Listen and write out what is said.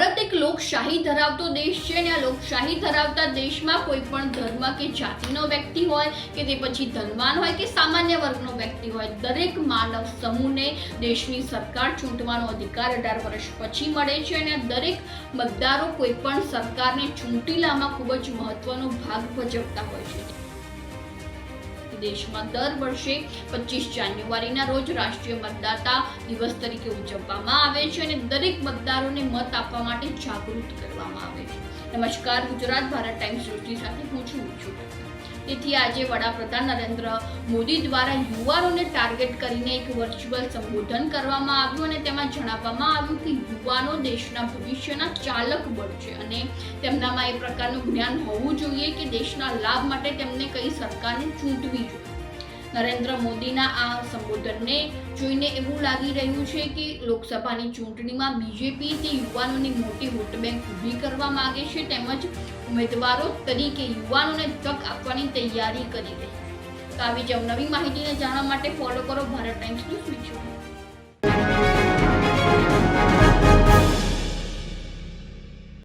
એક લોકશાહી ધરાવતો દેશ છે અને આ લોકશાહી ધરાવતા દેશમાં કોઈ પણ ધર્મ કે જાતિનો વ્યક્તિ હોય કે તે પછી ધનવાન હોય કે સામાન્ય વર્ગનો વ્યક્તિ હોય, દરેક માનવ સમૂહને દેશની સરકાર ચૂંટવાનો અધિકાર અઢાર વર્ષ પછી મળે છે અને દરેક મતદારો કોઈ પણ સરકારને ચૂંટીલામાં ખૂબ જ મહત્વનો ભાગ ભજવતા હોય છે. દેશમાં દર વર્ષે પચીસ જાન્યુઆરીના રોજ રાષ્ટ્રીય મતદાતા દિવસ તરીકે ઉજવવામાં આવે છે અને દરેક મતદારોને મત આપવા માટે જાગૃત કરવામાં આવે છે. નમસ્કાર, ગુજરાત ભારત ટાઈમ્સ સૃષ્ટિ સાથે હું છું છું તેથી આજે વડાપ્રધાન નરેન્દ્ર મોદી દ્વારા યુવાનોને ટાર્ગેટ કરીને એક વર્ચ્યુઅલ સંબોધન કરવામાં આવ્યું અને તેમાં જણાવવામાં આવ્યું કે યુવાનો દેશના ભવિષ્યના ચાલક બળ છે અને તેમનામાં એ પ્રકારનું જ્ઞાન હોવું જોઈએ કે દેશના લાભ માટે તેમને કઈ સરકારને ચૂંટવી જોઈએ. નરેન્દ્ર મોદીના આ સંબોધનને જોઈને એવું લાગી રહ્યું છે કે લોકસભાની ચૂંટણીમાં બીજેપી તે યુવાનોની મોટી વોટબેંક ઊભી કરવા માગે છે તેમજ ઉમેદવારો તરીકે યુવાનોને તક આપવાની તૈયારી કરી રહી તો આવી જ નવી માહિતીને જાણવા માટે ફોલો કરો ભારત ટાઈમ્સ ન્યૂઝ વીડિયો.